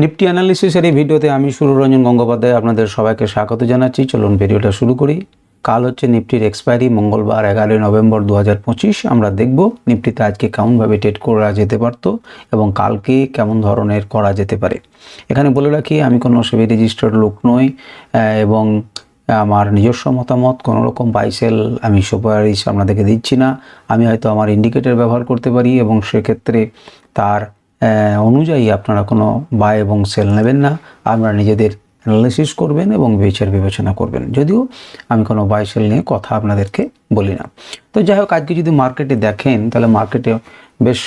Nifty অ্যানালিসিসের এই ভিডিওতে আমি সুররঞ্জন গঙ্গোপাধ্যায় আপনাদের সবাইকে স্বাগত জানাচ্ছি। চলুন ভিডিওটা শুরু করি। কাল হচ্ছে নিফটির এক্সপায়ারি মঙ্গলবার, এগারোই নভেম্বর দু হাজার পঁচিশ। আমরা দেখব নিফটিতে আজকে কেমনভাবে ট্রেড করা যেতে পারতো এবং কালকে কেমন ধরনের করা যেতে পারে। এখানে বলে রাখি, আমি কোনো সেবি রেজিস্টার্ড লোক নই এবং আমার নিজস্ব মতামত, কোনো রকম বাইসেল আমি সুপারিশ আপনাদেরকে দিচ্ছি না। আমি হয়তো আমার ইন্ডিকেটর ব্যবহার করতে পারি এবং সেক্ষেত্রে তার অনুযায়ী আপনারা কোনো বাই এবং সেল নেবেন না। আপনারা নিজেদের অ্যানালিসিস করবেন এবং বিচার বিবেচনা করবেন। যদিও আমি কোনো বাই সেল নিয়ে কথা আপনাদেরকে বলি না। তো যাই হোক, আজকে যদি মার্কেটে দেখেন, তাহলে মার্কেটে বেশ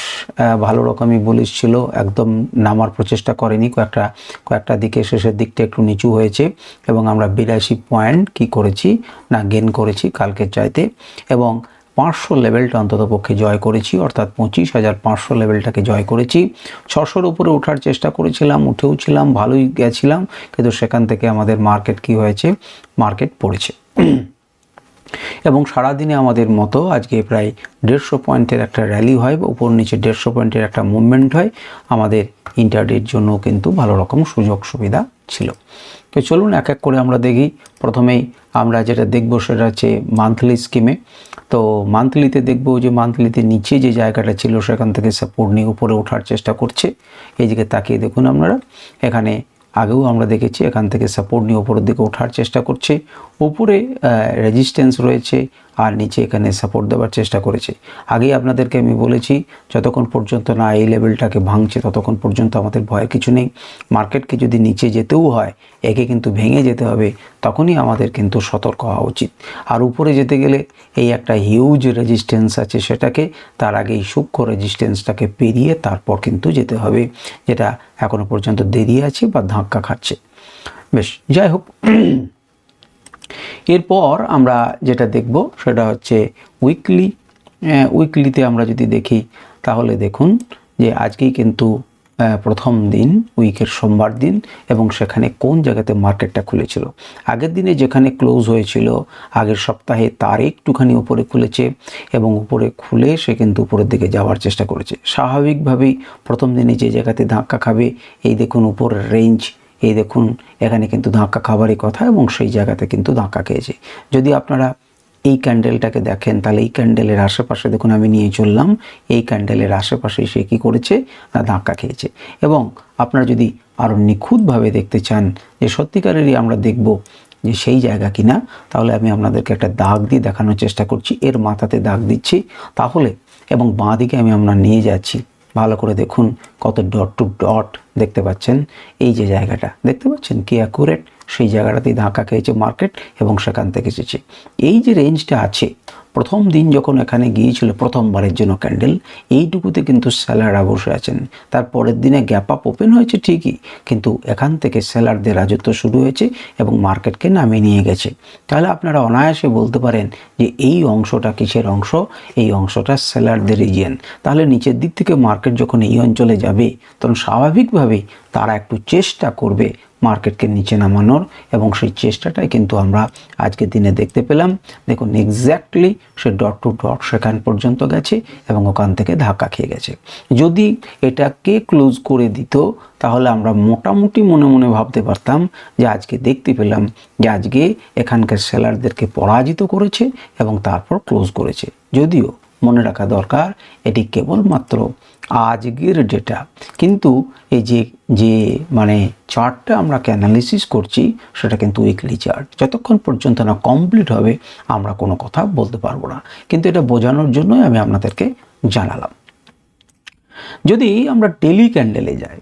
ভালো রকমই বলিস ছিল। একদম নামার প্রচেষ্টা করেনি। কয়েকটা কয়েকটা দিকে শেষের দিকটা একটু নিচু হয়েছে এবং আমরা বিরাশি পয়েন্ট কি করেছি না গেন করেছি কালকের চাইতে। এবং পাঁচশো লেভেলটা অন্তত পক্ষে জয় করেছি, অর্থাৎ পঁচিশ হাজার পাঁচশো লেভেলটাকে জয় করেছি। ছশোর উপরে ওঠার চেষ্টা করেছিলাম, উঠেও ছিলাম, ভালোই গেছিলাম, কিন্তু সেখান থেকে আমাদের মার্কেট কি হয়েছে? মার্কেট পড়েছে। এবং সারাদিনে আমাদের মতো আজকে প্রায় দেড়শো পয়েন্টের একটা র্যালি হয় বা উপর নিচে দেড়শো পয়েন্টের একটা মুভমেন্ট হয়। আমাদের ইন্টারডের জন্য কিন্তু ভালো রকম সুযোগ সুবিধা ছিল। তো চলুন এক এক করে আমরা দেখি। প্রথমেই আমরা যেটা দেখব সেটা হচ্ছে মান্থলি স্কিমে তো মান্থলিতে দেখব যে মান্থলিতে নিচে যে জায়গাটা ছিল সেখান থেকে সাপোর্ট নিয়ে উপরে ওঠার চেষ্টা করছে। এই দিকে তাকিয়ে দেখুন আপনারা। এখানে আগেও আমরা দেখেছি এখান থেকে সাপোর্ট নিয়ে উপরের দিকে ওঠার চেষ্টা করছে। উপরে রেজিস্ট্যান্স রয়েছে। আর নিচে এখানে সাপোর্ট দেওয়ার চেষ্টা করেছে। আগেই আপনাদেরকে আমি বলেছি, যতক্ষণ পর্যন্ত না এই লেভেলটাকে ভাঙছে, ততক্ষণ পর্যন্ত আমাদের ভয়ের কিছু নেই। মার্কেটকে যদি নিচে যেতেও হয়, একে কিন্তু ভেঙে যেতে হবে, তখনই আমাদের কিন্তু সতর্ক হওয়া উচিত। আর উপরে যেতে গেলে এই একটা হিউজ রেজিস্ট্যান্স আছে সেটাকে, তার আগে এই সূক্ষ্ম রেজিস্ট্যান্সটাকে পেরিয়ে তারপর কিন্তু যেতে হবে, যেটা এখনও পর্যন্ত দেরি আছে বা ধাক্কা খাচ্ছে। বেশ, যাই হোক। এরপর আমরা যেটা দেখব সেটা হচ্ছে উইকলি উইকলিতে আমরা যদি দেখি, তাহলে দেখুন যে আজকেই কিন্তু প্রথম দিন উইকের সোমবার দিন এবং সেখানে কোন জায়গাতে মার্কেটটা খুলেছিল। আগের দিনে যেখানে ক্লোজ হয়েছিল, আগের সপ্তাহে তার একটুখানি উপরে খুলেছে এবং উপরে খুলে সে কিন্তু উপরের দিকে যাওয়ার চেষ্টা করেছে। স্বাভাবিকভাবেই প্রথম দিনে যে জায়গাতে ধাক্কা খাবে, এই দেখুন উপরের রেঞ্জ এই দেখুন, এখানে কিন্তু ধাক্কা খাবারই কথা এবং সেই জায়গাতে কিন্তু ধাক্কা খেয়েছে। যদি আপনারা এই ক্যান্ডেলটাকে দেখেন, তাহলে এই ক্যান্ডেলের আশেপাশে দেখুন, আমি নিয়ে চললাম, এই ক্যান্ডেলের আশেপাশে সে কী করেছে? না, ধাক্কা খেয়েছে। এবং আপনারা যদি আরও নিখুঁতভাবে দেখতে চান যে সত্যিকারেরই আমরা দেখব যে সেই জায়গা কিনা, তাহলে আমি আপনাদেরকে একটা দাগ দিয়ে দেখানোর চেষ্টা করছি, এর মাথাতে দাগ দিচ্ছি, তাহলে এবং বাঁ দিকে আমি আপনার নিয়ে যাচ্ছি। ভালো করে দেখুন কত ডট টু ডট দেখতে পাচ্ছেন। এই যে জায়গাটা, দেখতে পাচ্ছেন কি অ্যাকুরেট সেই জায়গাটাতেই ধাক্কা খেয়েছে মার্কেট এবং সেখান থেকে এসেছে। এই যে রেঞ্জটা আছে প্রথম দিন যখন এখানে গিয়েছিল প্রথমবারের জন্য ক্যান্ডেল, এইটুকুতে কিন্তু সেলাররা বসে আছেন। তার পরের দিনে গ্যাপ আপ ওপেন হয়েছে ঠিকই, কিন্তু এখান থেকে সেলারদের রাজত্ব শুরু হয়েছে এবং মার্কেটকে নামিয়ে নিয়ে গেছে। তাহলে আপনারা অনায়াসে বলতে পারেন যে এই অংশটা কিসের অংশ? এই অংশটা সেলারদের রিজিয়ন। তাহলে নিচের দিক থেকে মার্কেট যখন এই অঞ্চলে যাবে, তখন স্বাভাবিকভাবেই তারা একটু চেষ্টা করবে মার্কেটকে নিচে নামানোর এবং সেই চেষ্টাটাই কিন্তু আমরা আজকের দিনে দেখতে পেলাম। দেখুন এক্স্যাক্টলি সে ডট টু ডট সেখান পর্যন্ত গেছে এবং ওখান থেকে ধাক্কা খেয়ে গেছে। যদি এটাকে ক্লোজ করে দিত, তাহলে আমরা মোটামুটি মনে মনে ভাবতে পারতাম যে আজকে দেখতে পেলাম যে আজকে এখানকার সেলারদেরকে পরাজিত করেছে এবং তারপর ক্লোজ করেছে। যদিও মনে রাখা দরকার, এটি কেবলমাত্র আজকের ডেটা কিন্তু এই যে যে মানে চার্টটা আমরা অ্যানালিসিস করছি, সেটা কিন্তু উইকলি চার্ট যতক্ষণ পর্যন্ত না কমপ্লিট হবে, আমরা কোনো কথা বলতে পারব না। কিন্তু এটা বোঝানোর জন্যই আমি আপনাদেরকে জানালাম। যদি আমরা ডেলি ক্যান্ডেলে যাই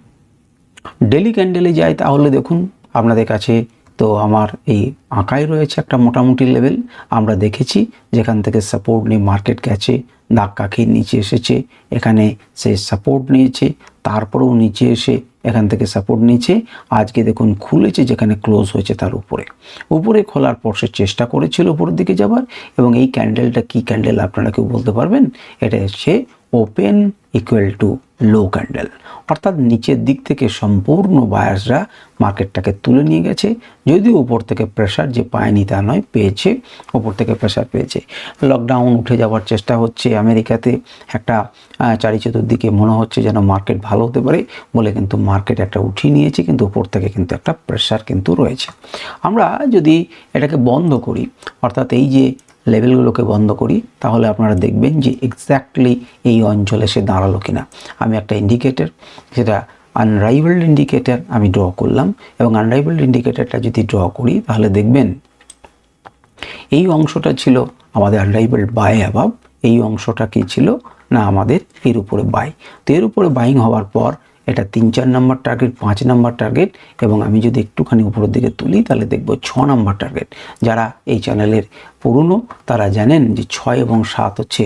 ডেলি ক্যান্ডেলে যাই, তাহলে দেখুন, আপনাদের কাছে তো আমার এই আঁকাই রয়েছে একটা মোটামুটি লেভেল। আমরা দেখেছি যেখান থেকে সাপোর্ট নিয়ে মার্কেট গেছে ধাক্কা খেয়ে নিচে এসেছে, এখানে সে সাপোর্ট নিয়েছে, তারপরেও নিচে এসে এখান থেকে সাপোর্ট নিয়েছে। আজকে দেখুন খুলেছে যেখানে ক্লোজ হয়েছে তার উপরে। উপরে খোলার পর সে চেষ্টা করেছিল উপরের দিকে যাবার এবং এই ক্যান্ডেলটা কি ক্যান্ডেল আপনারা কেউ বলতে পারবেন? এটা হচ্ছে open equal to low candle অর্থাৎ নিচের দিক থেকে সম্পূর্ণ বায়াসরা মার্কেটটাকে তুলে নিয়ে গেছে, যদিও উপর থেকে প্রেশার যে পায়নি তা নয়, পেয়েছে, উপর থেকে প্রেশার পেয়েছে। লকডাউন উঠে যাওয়ার চেষ্টা হচ্ছে আমেরিকাতে, একটা চারি চতুর্দিকে মনে হচ্ছে যেন মার্কেট ভালো হতে পারে বলে কিন্তু মার্কেট একটা উঠিয়ে নিয়েছে, কিন্তু উপর থেকে কিন্তু একটা প্রেশার কিন্তু রয়েছে। আমরা যদি এটাকে বন্ধ করি, অর্থাৎ এই যে লেভেলগুলোকে বন্ধ করি, তাহলে আপনারা দেখবেন যে এক্স্যাক্টলি এই অঞ্চলে সে দাঁড়াল কিনা। আমি একটা ইন্ডিকেটর সেটা আনরাইভেলড ইন্ডিকেটর আমি ড্র করলাম এবং আনরাইভেলড ইন্ডিকেটরটা যদি ড্র করি, তাহলে দেখবেন এই অংশটা ছিল আমাদের আনরাইভেলড বাই অ্যাভাব এই অংশটা কি ছিল? না, আমাদের এর উপরে বাই তো এর উপরে বাইং হওয়ার পর এটা তিন চার নাম্বার টার্গেট পাঁচ নাম্বার টার্গেট এবং আমি যদি একটুখানি উপরের দিকে তুলি তাহলে দেখব ছ নাম্বার টার্গেট যারা এই চ্যানেলের পুরনো, তারা জানেন যে ছয় এবং সাত হচ্ছে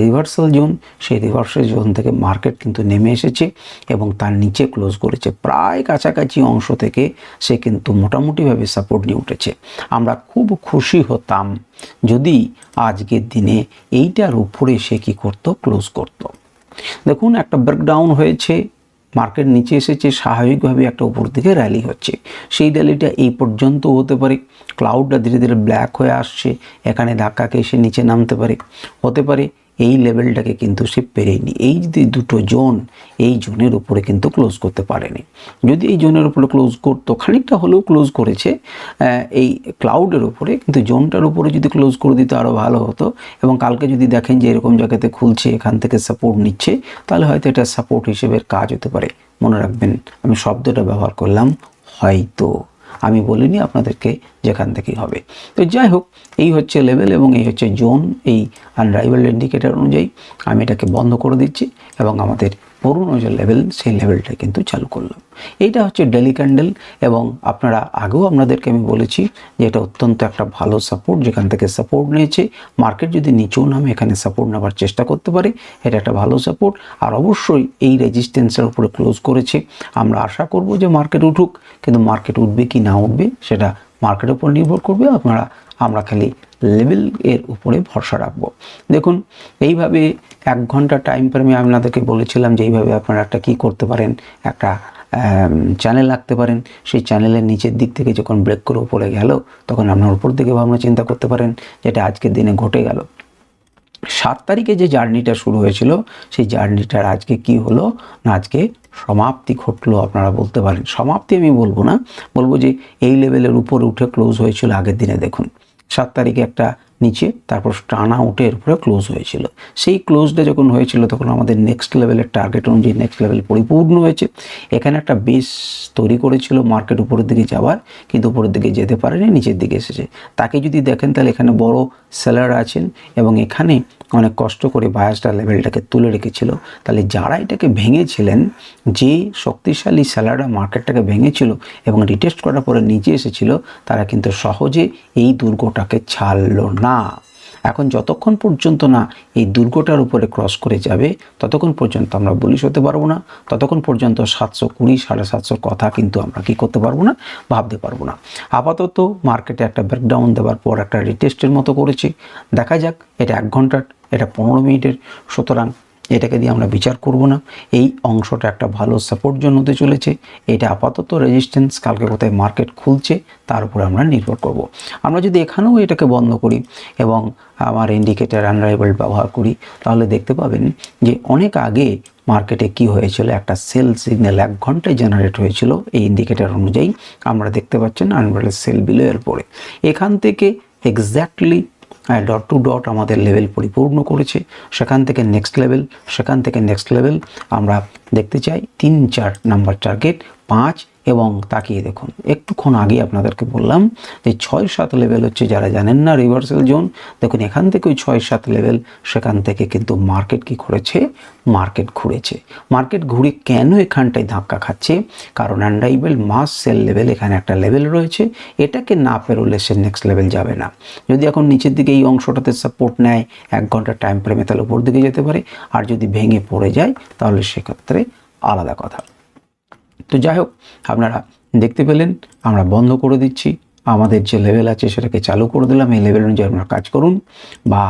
রিভার্সাল জোন সেই রিভার্সাল জোন থেকে মার্কেট কিন্তু নেমে এসেছে এবং তার নিচে ক্লোজ করেছে প্রায় কাছাকাছি অংশ থেকে সে কিন্তু মোটামুটিভাবে সাপোর্ট নিয়ে উঠেছে। আমরা খুব খুশি হতাম যদি আজকের দিনে এইটার উপরে সে কী করতো? ক্লোজ করতো। দেখুন একটা ব্রেকডাউন হয়েছে মার্কেট নিচে এসেছে স্বাভাবিকভাবে একটা উপর দিকে র্যালি হচ্ছে। সেই র্যালিটা এই পর্যন্ত হতে পারে। ক্লাউডটা ধীরে ধীরে ব্ল্যাক হয়ে আসছে। এখানে ধাক্কাকে এসে নিচে নামতে পারে। হতে পারে এই লেভেলটাকে কিন্তু সে পেরেনি। এই যদি দুটো জোন এই জোনের উপরে কিন্তু ক্লোজ করতে পারেনি। যদি এই জোনের উপরে ক্লোজ করতো, খানিকটা হলেও ক্লোজ করেছে এই ক্লাউডের উপরে, কিন্তু জোনটার উপরে যদি ক্লোজ করে দিত আরও ভালো হতো। এবং কালকে যদি দেখেন যে এরকম জায়গাতে খুলছে, এখান থেকে সাপোর্ট নিচ্ছে, তাহলে হয়তো এটা সাপোর্ট হিসেবে কাজ হতে পারে। মনে রাখবেন, আমি শব্দটা ব্যবহার করলাম, হয়তো। আমি বলিনি আপনাদেরকে যেখান থেকেই হবে। তো যাই হোক, এই হচ্ছে লেভেল এবং এই হচ্ছে জোন এই আনরাইভেল ইন্ডিকেটার অনুযায়ী আমি এটাকে বন্ধ করে দিচ্ছি এবং আমাদের পুরনো যে লেভেল সেই লেভেলটা কিন্তু চালু করলাম। এইটা হচ্ছে ডেলি ক্যান্ডেল এবং আপনারা আগেও আপনাদেরকে আমি বলেছি যে এটা অত্যন্ত একটা ভালো সাপোর্ট যেখান থেকে সাপোর্ট নিয়েছে। মার্কেট যদি নিচেও নামে, এখানে সাপোর্ট নেওয়ার চেষ্টা করতে পারে। এটা একটা ভালো সাপোর্ট আর অবশ্যই এই রেজিস্ট্যান্সের উপরে ক্লোজ করেছে। আমরা আশা করব যে মার্কেট উঠুক, কিন্তু মার্কেট উঠবে কি না উঠবে, সেটা মার্কেটের উপর নির্ভর করবে। আপনারা আমরা খালি লেভেল এর উপরে ভরসা রাখব। দেখুন, এইভাবে এক ঘণ্টা টাইম ফ্রেমে আমি আপনাদেরকে বলেছিলাম যে এইভাবে আপনারা একটা কী করতে পারেন, একটা চ্যানেল রাখতে পারেন। সেই চ্যানেলের নিচের দিক থেকে যখন ব্রেক করে উপরে গেল, তখন আপনার উপর দিকে ভাবনা চিন্তা করতে পারেন যেটা আজকের দিনে ঘটে গেল। সাত তারিখে যে জার্নিটা শুরু হয়েছিল, সেই জার্নিটার আজকে কি হলো না আজকে সমাপ্তি ঘটলো আপনারা বলতে পারেন। সমাপ্তি আমি বলব না, বলব যে এই লেভেলের উপরে উঠে ক্লোজ হয়েছিল আগের দিনে, দেখুন। সাত তারিখে একটা নিচে, তারপর টানা উঠে এরপরে ক্লোজ হয়েছিল। সেই ক্লোজটা যখন হয়েছিল, তখন আমাদের নেক্সট লেভেলের টার্গেট অনুযায়ী নেক্সট লেভেল পরিপূর্ণ হয়েছে। এখানে একটা বেস তৈরি করেছিল মার্কেট উপরের দিকে যাওয়ার, কিন্তু উপরের দিকে যেতে পারেনি, নিচের দিকে এসেছে। তাকে যদি দেখেন, তাহলে এখানে বড় সেলার আছেন এবং এখানে অনেক কষ্ট করে বায়াসটা লেভেলটাকে তুলে রেখেছিল। তাহলে যারা এটাকে ভেঙেছিলেন, যে শক্তিশালী সেলাররা মার্কেটটাকে ভেঙেছিল এবং রিটেস্ট করার পরে নিচে এসেছিল, তারা কিন্তু সহজে এই দুর্গটাকে ছাড়লো না। এখন যতক্ষণ পর্যন্ত না এই দুর্গটার উপরে ক্রস করে যাবে, ততক্ষণ পর্যন্ত আমরা বলিশ হতে পারব না, ততক্ষণ পর্যন্ত সাতশো কুড়ি, সাড়ে সাতশোর কথা কিন্তু আমরা কি করতে পারব না, ভাবতে পারব না। আপাতত মার্কেটে একটা ব্রেকডাউন দেওয়ার পর একটা রিটেস্টের মতো করেছে। দেখা যাক, এটা এক ঘণ্টার এটা পনেরো মিনিটের। সুতরাং এটাকে দিয়ে আমরা বিচার করব না। এই অংশটা একটা ভালো সাপোর্ট জোন হতে চলেছে। এটা আপাতত রেজিস্ট্যান্স কালকে কোথায় মার্কেট খুলছে, তার উপরে আমরা নির্ভর করব। আমরা যদি এখানেও এটাকে বন্ধ করি এবং আমার ইন্ডিকেটার আনরাইভেল ব্যবহার করি, তাহলে দেখতে পাবেন যে অনেক আগে মার্কেটে কি হয়েছিল? একটা সেল সিগন্যাল এক ঘন্টায় জেনারেট হয়েছিল। এই ইন্ডিকেটার অনুযায়ী আমরা দেখতে পাচ্ছেন আনরাইভেল সেল বিলো এর পরে। এখান থেকে এক্স্যাক্টলি ডট টু ডট আমাদের লেভেল পরিপূর্ণ করেছে। সেখান থেকে নেক্সট লেভেল সেখান থেকে নেক্সট লেভেল আমরা দেখতে চাই তিন চার নাম্বার টার্গেট পাঁচ এবং তাকিয়ে দেখুন, একটুক্ষণ আগে আপনাদেরকে বললাম যে ছয় সাত লেভেল হচ্ছে যারা জানেন না রিভার্সাল জোন দেখুন এখান থেকে ওই ছয় সাত লেভেল সেখান থেকে কিন্তু মার্কেট কি করেছে? মার্কেট ঘুরেছে। মার্কেট ঘুরে কেন এখানটায় ধাক্কা খাচ্ছে? কারণ আন্ডাইবেল মাস সেল লেভেল এখানে একটা লেভেল রয়েছে, এটাকে না পেরোলে সে নেক্সট লেভেল যাবে না। যদি এখন নিচের দিকে এই অংশটাতে সাপোর্ট নেয়, এক ঘণ্টা টাইম ফ্রেমে তাহলে উপর দিকে যেতে পারে, আর যদি ভেঙে পড়ে যায়, তাহলে সেক্ষেত্রে আলাদা কথা। তো যাই হোক, আপনারা দেখতে পেলেন, আমরা বন্ধ করে দিচ্ছি। আমাদের যে লেভেল আছে সেটাকে চালু করে দিলাম। এই লেভেল অনুযায়ী আপনারা কাজ করুন বা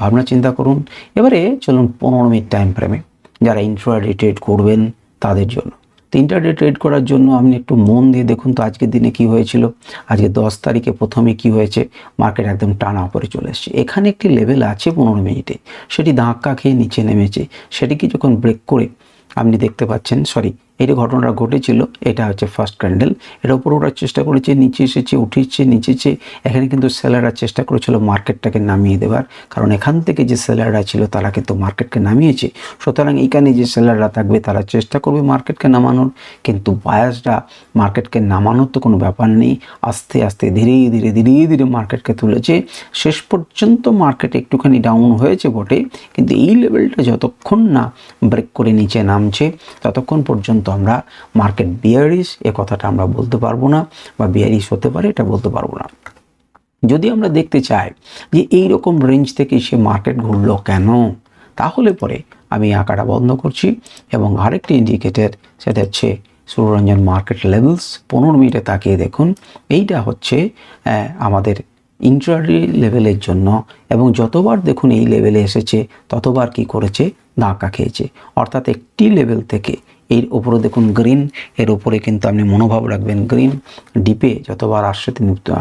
ভাবনা চিন্তা করুন। এবারে চলুন পনেরো মিনিট টাইম ফ্রেমে যারা ইন্ট্রাডে ট্রেড করবেন তাদের জন্য। তো ইন্টারডে ট্রেড করার জন্য আপনি একটু মন দিয়ে দেখুন তো আজকের দিনে কি হয়েছিল। আজকে দশ তারিখে প্রথমে কি হয়েছে? মার্কেট একদম টানা উপরে চলে এসছে। এখানে একটি লেভেল আছে পনেরো মিনিটে। সেটি ধাক্কা খেয়ে নিচে নেমেছে। সেটিকে যখন ব্রেক করে আপনি দেখতে পাচ্ছেন সরি এটা ঘটনাটা ঘটেছিল, এটা হচ্ছে ফার্স্ট ক্যান্ডেল এটা উপরে ওঠার চেষ্টা করেছে, নিচে এসেছে, উঠেছে নিচেছে এখানে কিন্তু সেলাররা চেষ্টা করেছিল মার্কেটটাকে নামিয়ে দেওয়ার কারণ এখান থেকে যে সেলাররা ছিল, তারা কিন্তু মার্কেটকে নামিয়েছে। সুতরাং এইখানে যে সেলাররা থাকবে, তারা চেষ্টা করবে মার্কেটকে নামানোর। কিন্তু বায়াসরা মার্কেটকে নামানোর তো কোনো ব্যাপার নেই। আস্তে আস্তে ধীরে ধীরে ধীরে ধীরে মার্কেটকে তুলেছে। শেষ পর্যন্ত মার্কেট একটুখানি ডাউন হয়েছে বটে। কিন্তু এই লেভেলটা যতক্ষণ না ব্রেক করে নিচে নামছে, ততক্ষণ পর্যন্ত আমরা মার্কেট বিয়ারিশ এ কথাটা আমরা বলতে পারব না, বা বিয়ারিশ হতে পারে, এটা বলতে পারব না। যদি আমরা দেখতে চাই যে এই রকম রেঞ্জ থেকে সে মার্কেট ঘুরলো কেন, তাহলে পরে আমি আঁকাটা বন্ধ করছি এবং আরেকটি ইন্ডিকেটর সেটা হচ্ছে সূর্যরঞ্জন মার্কেট লেভেলস পনেরো মিনিটে তাকিয়ে দেখুন। এইটা হচ্ছে আমাদের ইন্ট্রাডে লেভেলের জন্য এবং যতবার দেখুন এই লেভেলে এসেছে, ততবার কি করেছে? ধাক্কা খেয়েছে। অর্থাৎ একটি লেভেল থেকে এর উপরে দেখুন গ্রিন এর উপরে কিন্তু আপনি মনোভাব রাখবেন। গ্রিন ডিপে যতবার আসছে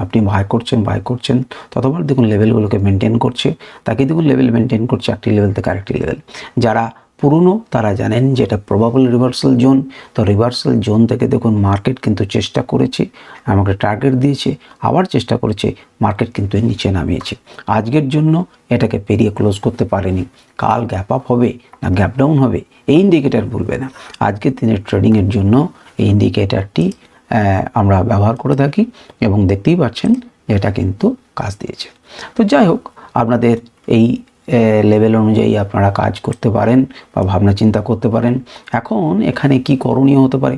আপনি ভাই করছেন ভাই করছেন, ততবার দেখুন লেভেলগুলোকে মেনটেন করছে। তাকে দেখুন লেভেল মেনটেন করছে, একটি লেভেল থেকে আরেকটি লেভেল যারা পুরনো, তারা জানেন যে এটা প্রবাবল রিভার্সাল জোন তো রিভার্সাল জোন থেকে দেখুন মার্কেট কিন্তু চেষ্টা করেছে, আমাকে টার্গেট দিয়েছে, আবার চেষ্টা করেছে মার্কেট কিন্তু নিচে নামিয়েছে। আজকের জন্য এটাকে পেরিয়ে ক্লোজ করতে পারেনি। কাল গ্যাপ আপ হবে না গ্যাপ ডাউন হবে, এই ইন্ডিকেটার ভুলবে না। আজকের দিনের ট্রেডিংয়ের জন্য এই ইন্ডিকেটারটি আমরা ব্যবহার করে থাকি এবং দেখতেই পাচ্ছেন এটা কিন্তু কাজ দিয়েছে। তো যাই হোক, আপনাদের এই লেভেল অনুযায়ী আপনারা কাজ করতে পারেন বা ভাবনা চিন্তা করতে পারেন। এখন এখানে কি করণীয় হতে পারে?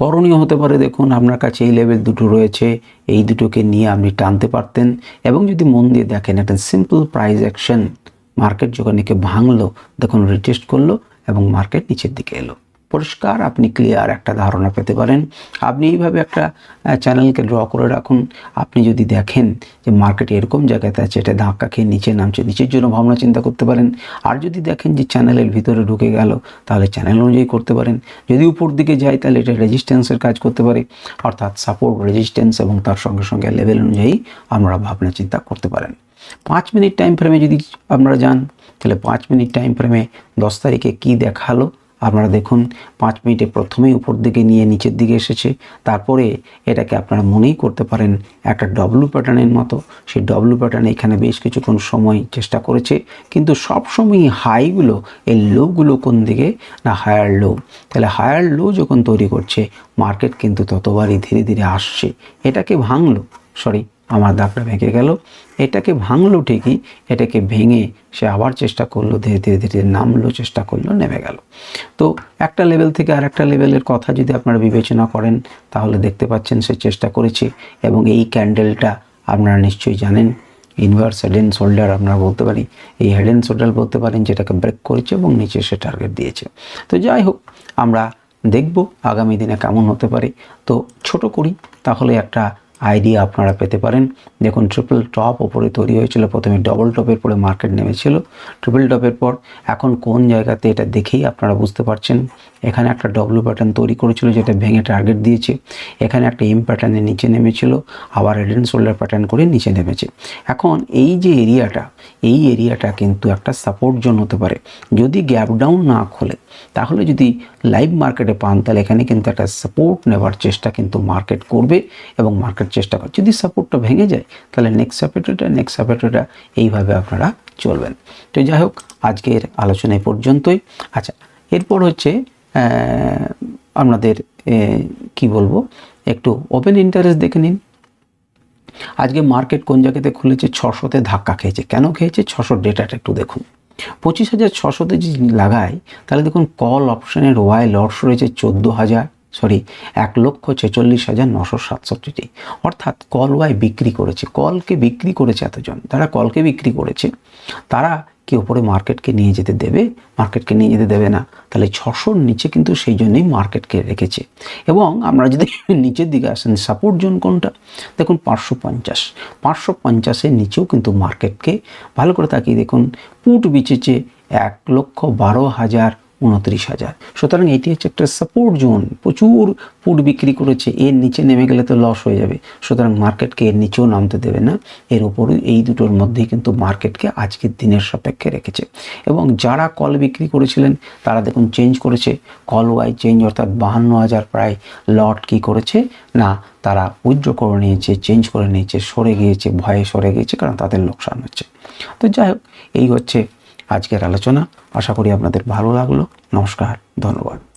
করণীয় হতে পারে দেখুন, আপনার কাছে এই লেভেল দুটো রয়েছে, এই দুটোকে নিয়ে আপনি টানতে পারতেন এবং যদি মন দিয়ে দেখেন, একটা সিম্পল প্রাইস অ্যাকশন মার্কেট যখন একে ভাঙলো, দেখুন রিটেস্ট করল এবং মার্কেট নিচের দিকে এলো। পরিষ্কার, আপনি ক্লিয়ার একটা ধারণা পেতে পারেন। আপনি এইভাবে একটা চ্যানেলকে ড্র করে রাখুন। আপনি যদি দেখেন যে মার্কেট এরকম জায়গাতে আছে এটা ধাক্কা খেয়ে নিচে নামছে, নিচের জন্য ভাবনা চিন্তা করতে পারেন। আর যদি দেখেন যে চ্যানেলের ভিতরে ঢুকে গেল, তাহলে চ্যানেল অনুযায়ী করতে পারেন। যদি উপর দিকে যায়, তাহলে এটা রেজিস্ট্যান্সের কাজ করতে পারে। অর্থাৎ সাপোর্ট রেজিস্ট্যান্স এবং তার সঙ্গে সঙ্গে লেভেল অনুযায়ী আমরা ভাবনা চিন্তা করতে পারেন। পাঁচ মিনিট টাইম ফ্রেমে যদি আপনারা যান, তাহলে পাঁচ মিনিট টাইম ফ্রেমে দশ তারিখে কী দেখাল আপনারা দেখুন, পাঁচ মিনিটে প্রথমেই উপর দিকে নিয়ে নিচের দিকে এসেছে। তারপরে এটাকে আপনারা মনেই করতে পারেন, একটা ডব্লু প্যাটার্নের মতো। সেই ডব্লু প্যাটার্ন এখানে বেশ কিছুক্ষণ সময় চেষ্টা করেছে। কিন্তু সব সময়ই হাইগুলো এই লোগুলো কোন দিকে? না হায়ার লো তাহলে হায়ার লো যখন তৈরি করছে মার্কেট কিন্তু ততবারই ধীরে ধীরে আসছে। এটাকে ভাঙলো সরি আমার দাগটা ভেঙে গেল। এটাকে ভাঙলো ঠিকই, এটাকে ভেঙে সে আবার চেষ্টা করল, ধীরে ধীরে ধীরে নামলো, চেষ্টা করল, নেমে গেল। তো একটা লেভেল থেকে আর একটা লেভেলের কথা যদি আপনারা বিবেচনা করেন, তাহলে দেখতে পাচ্ছেন সে চেষ্টা করেছে এবং এই ক্যান্ডেলটা আপনারা নিশ্চয়ই জানেন। ইনভার্স হেড অ্যান্ড শোল্ডার আপনারা বলতে পারি। এই হেড অ্যান্ড শোল্ডার বলতে পারেন যেটাকে ব্রেক করেছে এবং নিচে সে টার্গেট দিয়েছে। তো যাই হোক, আমরা দেখব আগামী দিনে কেমন হতে পারে। তো ছোট করি, তাহলে একটা আইডিয়া আপনারা পেতে পারেন। দেখুন ট্রিপল টপ ওপরে তৈরি হয়েছিল, প্রথমে ডবল টপের পরে মার্কেট নেমেছিল। ট্রিপল টপের পর এখন কোন জায়গাতে এটা দেখেই আপনারা বুঝতে পারছেন। এখানে একটা ডব্লু প্যাটার্ন তৈরি করেছিল, যেটা ভেঙে টার্গেট দিয়েছে। এখানে একটা এম প্যাটার্নের নিচে নেমেছিল, আবার হেড অ্যান্ড শোল্ডার প্যাটার্ন করে নিচে নেমেছে। এখন এই যে এরিয়াটা, এই এরিয়াটা কিন্তু একটা সাপোর্ট জোন হতে পারে। যদি গ্যাপ ডাউন না খোলে, তাহলে যদি লাইভ মার্কেটে পান, তাহলে এখানে কিন্তু একটা সাপোর্ট নেবার চেষ্টা কিন্তু মার্কেট করবে এবং মার্কেট চেষ্টা করে যদি সাপোর্টটা ভেঙে যায়, তাহলে নেক্সট সাপোর্টটা নেক্সট সাপোর্টটা এইভাবে আপনারা চলবেন। তো যাই হোক, আজকের আলোচনা এই পর্যন্তই। আচ্ছা এরপর হচ্ছে আপনাদের কি বলব, একটু ওপেন ইন্টারেস্ট দেখে নিন। আজকে মার্কেট কোন জায়গাতে খুলেছে, ছশোতে ধাক্কা খেয়েছে। কেন খেয়েছে? ছশো ডেটাটা একটু দেখুন। পঁচিশ হাজার ছশোতে যদি লাগাই, তাহলে দেখুন কল অপশনের ওয়াই লটস রয়েছে চোদ্দ হাজার। সরি, এক লক্ষ ছেচল্লিশ হাজার নশো সাতষট্টিটি। অর্থাৎ কল ওয়াই বিক্রি করেছে। কলকে বিক্রি করেছে এতজন। যারা কলকে বিক্রি করেছে, তারা কি ওপরে মার্কেটকে নিয়ে যেতে দেবে? মার্কেটকে নিয়ে যেতে দেবে না। তাহলে ছশোর নিচে কিন্তু সেই জন্যই মার্কেটকে রেখেছে। এবং আমরা যদি নিচের দিকে আসেন, সাপোর্ট জোন কোনটা? দেখুন, পাঁচশো পঞ্চাশ। পাঁচশো পঞ্চাশের নিচেও কিন্তু মার্কেটকে ভালো করে তাকিয়ে দেখুন। পুট বিচেছে এক লক্ষ বারো হাজার উনত্রিশ হাজার। সুতরাং এটি হচ্ছে একটা সাপোর্ট জোন প্রচুর পুট বিক্রি করেছে। এর নিচে নেমে গেলে তো লস হয়ে যাবে। সুতরাং মার্কেটকে এর নিচেও নামতে দেবে না। এর উপরে এই দুটোর মধ্যেই কিন্তু মার্কেটকে আজকের দিনের সাপেক্ষে রেখেছে। এবং যারা কল বিক্রি করেছিলেন, তারা দেখুন চেঞ্জ করেছে। কল ওয়াই চেঞ্জ অর্থাৎ বাহান্ন হাজার প্রায় লট কি করেছে? না, তারা উইথড্র করে নিয়েছে চেঞ্জ করে নিয়েছে, সরে গিয়েছে, ভয়ে সরে গিয়েছে, কারণ তাদের লোকসান হচ্ছে। তো যাই হোক, এই হচ্ছে আজকের আলোচনা। আশা করি আপনাদের ভালো লাগল। নমস্কার ধন্যবাদ।